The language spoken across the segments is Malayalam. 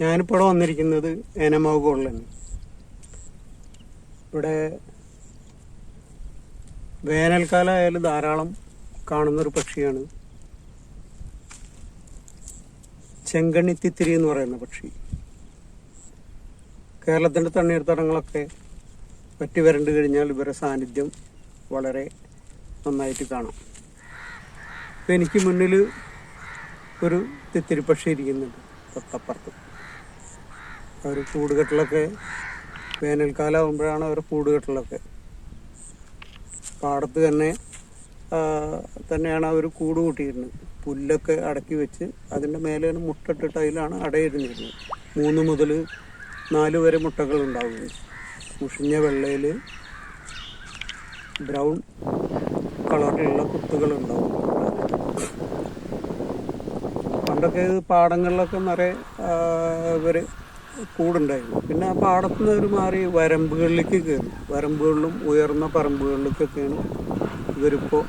ഞാനിപ്പോൾ വന്നിരിക്കുന്നത് ഏനമാവുകളിലാണ് ഇവിടെ വേനൽക്കാലമായാലും ധാരാളം കാണുന്നൊരു പക്ഷിയാണ്. ചെങ്കണ്ണിത്തിത്തിരി എന്ന് പറയുന്ന പക്ഷി. കേരളത്തിന്റെ തണ്ണീർത്തടങ്ങളൊക്കെ പറ്റി വരണ്ടു കഴിഞ്ഞാൽ ഇവരുടെ സാന്നിധ്യം വളരെ നന്നായിട്ട് കാണാം. ഇപ്പം എനിക്ക് മുന്നിൽ ഒരു തിത്തിരി പക്ഷി ഇരിക്കുന്നുണ്ട് തൊട്ടപ്പുറത്ത്. അവർ കൂടുകെട്ടിലൊക്കെ വേനൽക്കാലം ആകുമ്പോഴാണ് അവർ കൂടുകെട്ടിലൊക്കെ. പാടത്ത് തന്നെ തന്നെയാണ് അവർ കൂട് കൂട്ടിയിരുന്നത്. പുല്ലൊക്കെ അടക്കി വെച്ച് അതിന്റെ മേലെയാണ് മുട്ടിട്ടിട്ട് അതിലാണ് അടയിരുന്നിരുന്നത്. മൂന്ന് മുതൽ നാല് വരെ മുട്ടകൾ ഉണ്ടാവുന്നത് മുഷിഞ്ഞ വെള്ളയിൽ ബ്രൗൺ കളറിലുള്ള കുത്തുകൾ ഉണ്ടാവും. പണ്ടൊക്കെ പാടങ്ങളിലൊക്കെ നിറയെ ഇവർ കൂടുണ്ടായിരുന്നു. പിന്നെ ആ പാടത്തു നിന്ന് അവർ മാറി വരമ്പുകളിലേക്ക് കയറി. വരമ്പുകളിലും ഉയർന്ന പറമ്പുകളിലേക്കൊക്കെയാണ് ഇവരിപ്പോൾ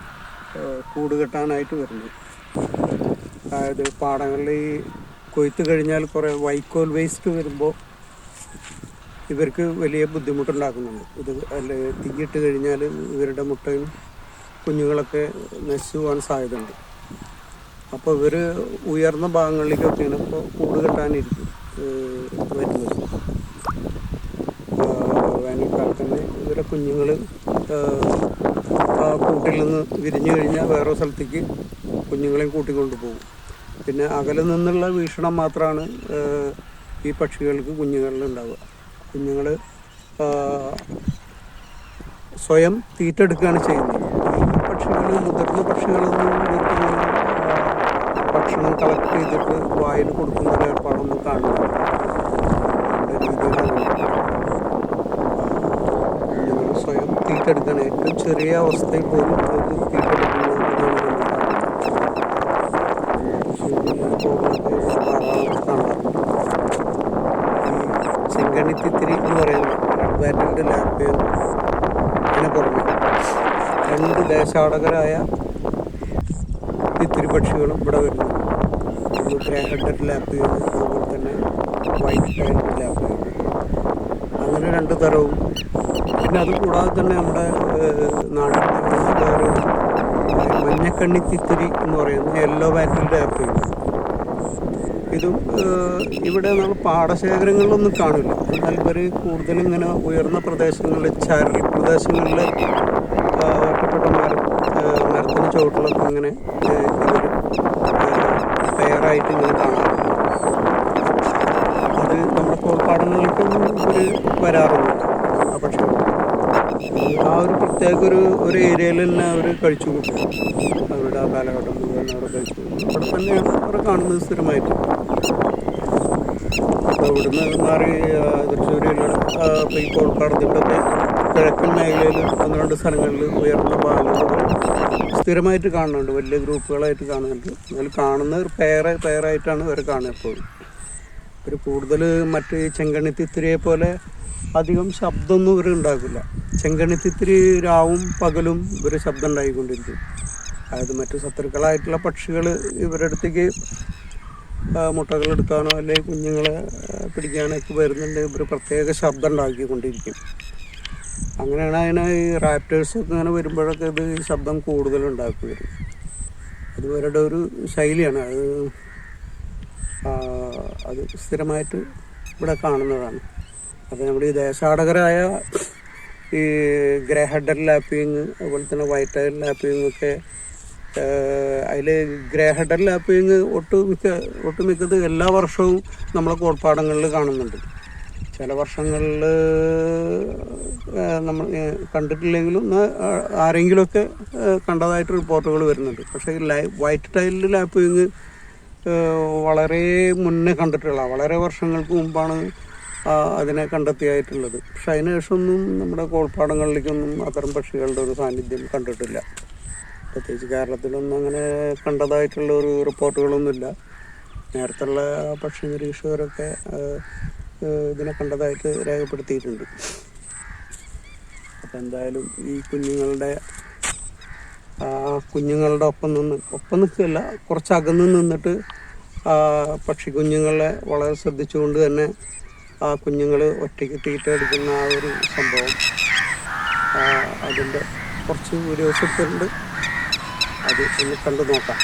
കൂട് കെട്ടാനായിട്ട് വരുന്നത് അതായത് പാടങ്ങളിൽ ഈ കൊയ്ത്ത് കഴിഞ്ഞാൽ കുറേ വൈക്കോൽ വേസ്റ്റ് വരുമ്പോൾ ഇവർക്ക് വലിയ ബുദ്ധിമുട്ടുണ്ടാക്കുന്നുണ്ട്. ഇത് അല്ലെ തീയിട്ട് കഴിഞ്ഞാൽ ഇവരുടെ മുട്ടയും കുഞ്ഞുങ്ങളൊക്കെ നശിച്ചു പോകാൻ സാധ്യതയുണ്ട്. അപ്പോൾ ഇവർ ഉയർന്ന ഭാഗങ്ങളിലേക്കൊക്കെയാണ് ഇപ്പോൾ കൂട് കെട്ടാനിരിക്കും വരുന്നത് വേനൽക്കാലത്ത് തന്നെ ഇവരെ കുഞ്ഞുങ്ങൾ കൂട്ടിൽ നിന്ന് വിരിഞ്ഞു കഴിഞ്ഞാൽ വേറെ സ്ഥലത്തേക്ക് കുഞ്ഞുങ്ങളെയും കൂട്ടിക്കൊണ്ട് പോകും. പിന്നെ അകലെ നിന്നുള്ള വീക്ഷണം മാത്രമാണ് ഈ പക്ഷികൾക്ക് കുഞ്ഞുങ്ങളിൽ ഉണ്ടാവുക. കുഞ്ഞുങ്ങൾ സ്വയം തീറ്റെടുക്കുകയാണ് ചെയ്യുന്നത്. ഈ പക്ഷികൾ മുതിർന്ന പക്ഷികളൊന്നും ഭക്ഷണം കളക്ട് ചെയ്തിട്ട് വായിൽ കൊടുക്കുന്ന ഏർപ്പാടൊന്നും കാണുന്നില്ല. സ്വയം ഏറ്റവും ചെറിയ അവസ്ഥയിൽ പോലും അവർക്ക് തീറ്റെടുക്കുന്നത് എന്ന് പറയുന്ന ബാറ്റിന്റെ ലാപ്പ് ഇതിനെ പുറമെ. രണ്ട് ദേശാടകരായ തിത്തിരി പക്ഷികളും ഇവിടെ വരുന്നു. ഒന്ന് ഗ്രേ ഹെഡഡ് അതുപോലെ തന്നെ വൈറ്റ് ലാപ്പ് അങ്ങനെ രണ്ട് തരവും പിന്നെ അത് കൂടാതെ തന്നെ നമ്മുടെ നാട്ടിൽ മഞ്ഞക്കണ്ണി തിത്തിരി എന്ന് പറയുന്ന യെല്ലോ ബാറ്റിന്റെ ലാപ്പ് ഇതും ഇവിടെ നമ്മൾ പാടശേഖരങ്ങളിലൊന്നും കാണില്ല. എന്നാൽ ഇവർ കൂടുതലും ഇങ്ങനെ ഉയർന്ന പ്രദേശങ്ങളിൽ ചരൽ പ്രദേശങ്ങളിൽ ഒറ്റപ്പെട്ട മരം മരത്തിന് ചുവട്ടിലൊക്കെ ഇങ്ങനെ ഇവർ പെയറായിട്ട് ഇങ്ങനെ കാണാം അത് നമ്മുടെ കോൾപ്പാടങ്ങളിലേക്കും ഇവർ വരാറുണ്ട്. പക്ഷേ ആ ഒരു പ്രത്യേക ഒരു ഒരു ഏരിയയിൽ തന്നെ അവർ കഴിച്ചു കൂട്ടും. അവരുടെ ആ കാലഘട്ടം മുഴുവൻ അവർ കഴിച്ചു. അവിടെ തന്നെയാണ് അവരെ കാണുന്നത് സ്ഥിരമായിട്ട്. അപ്പോൾ ഇവിടുന്ന് മാറി തൃശ്ശൂരിലുള്ള ഈ കോൾപ്പാടത്തിന്റെ ഒക്കെ കിഴക്കൻ മേഖലയിൽ ഒന്ന് രണ്ട് സ്ഥലങ്ങളിൽ ഉയർന്ന ഭാഗങ്ങളിൽ സ്ഥിരമായിട്ട് കാണുന്നുണ്ട്. വലിയ ഗ്രൂപ്പുകളായിട്ട് കാണുന്നുണ്ട്. എന്നാലും കാണുന്ന ഒരു പെയർ പേരായിട്ടാണ് അവർ കാണുക എപ്പോഴും. ഇവർ കൂടുതൽ മറ്റ് ചെങ്കണ്ണി തിത്തിരിയെ പോലെ അധികം ശബ്ദമൊന്നും ഇവർ ഉണ്ടാക്കില്ല ചെങ്കണിത്തിരി രാവും പകലും ഇവർ ശബ്ദം ഉണ്ടായിക്കൊണ്ടിരിക്കും അതായത് മറ്റു ശത്രുക്കളായിട്ടുള്ള പക്ഷികൾ ഇവരുടെ അടുത്തേക്ക് മുട്ടകൾ എടുക്കാനോ അല്ലെങ്കിൽ കുഞ്ഞുങ്ങളെ ആ, പിടിക്കാനോ ഒക്കെ വരുന്നുണ്ട്. ഇവർ പ്രത്യേക ശബ്ദം ഉണ്ടാക്കിക്കൊണ്ടിരിക്കും. അങ്ങനെയാണ് അതിനെ ഈ റാപ്റ്റേഴ്സ് ഇങ്ങനെ വരുമ്പോഴൊക്കെ ഇത് ശബ്ദം കൂടുതലുണ്ടാക്കി വരും. അത് ഇവരുടെ ഒരു ശൈലിയാണ്. അത് അത് സ്ഥിരമായിട്ട് ഇവിടെ കാണുന്നതാണ്. അപ്പോൾ നമ്മൾ ഈ ദേശാടകരായ ഈ ഗ്രേ ഹെഡർ ലാപ്പിങ് അതുപോലെ തന്നെ വൈറ്റ് ഹെഡർ ലാപ്പിങ് ഒക്കെ അതിൽ ഗ്രേ ഹെഡർ ലാപ്പിങ് ഒട്ടുമിക്ക ഒട്ടുമിക്കത് എല്ലാ വർഷവും നമ്മളെ കോൾപ്പാടങ്ങളിൽ കാണുന്നുണ്ട്. ചില വർഷങ്ങളിൽ നമ്മൾ കണ്ടിട്ടില്ലെങ്കിലും ആരെങ്കിലുമൊക്കെ കണ്ടതായിട്ട് റിപ്പോർട്ടുകൾ വരുന്നുണ്ട്. പക്ഷേ ലൈ വൈറ്റ് ടൈലിൽ ലാപ്പിങ് വളരെ മുന്നേ കണ്ടിട്ടുള്ള വളരെ വർഷങ്ങൾക്ക് മുമ്പാണ് അതിനെ കണ്ടെത്തിയായിട്ടുള്ളത്. പക്ഷെ അതിനുശേഷമൊന്നും നമ്മുടെ കോൾപ്പാടങ്ങളിലേക്കൊന്നും അത്തരം പക്ഷികളുടെ ഒരു സാന്നിധ്യം കണ്ടിട്ടില്ല. പ്രത്യേകിച്ച് കേരളത്തിലൊന്നും അങ്ങനെ കണ്ടതായിട്ടുള്ള ഒരു റിപ്പോർട്ടുകളൊന്നുമില്ല. നേരത്തുള്ള പക്ഷി നിരീക്ഷകരൊക്കെ ഇതിനെ കണ്ടതായിട്ട് രേഖപ്പെടുത്തിയിട്ടുണ്ട്. അപ്പം എന്തായാലും ഈ കുഞ്ഞുങ്ങളുടെ കുഞ്ഞുങ്ങളുടെ ഒപ്പം നിന്ന് ഒപ്പം നിൽക്കില്ല കുറച്ച് അകന്ന് നിന്നിട്ട് പക്ഷി കുഞ്ഞുങ്ങളെ വളരെ ശ്രദ്ധിച്ചുകൊണ്ട് തന്നെ ആ കുഞ്ഞുങ്ങൾ ഒറ്റയ്ക്ക് തീറ്റ എടുക്കുന്ന ആ ഒരു സംഭവം. അതിന്റെ കുറച്ച് വീഡിയോസ് ഉണ്ട്. അത് ഒന്ന് കണ്ടു നോക്കാം.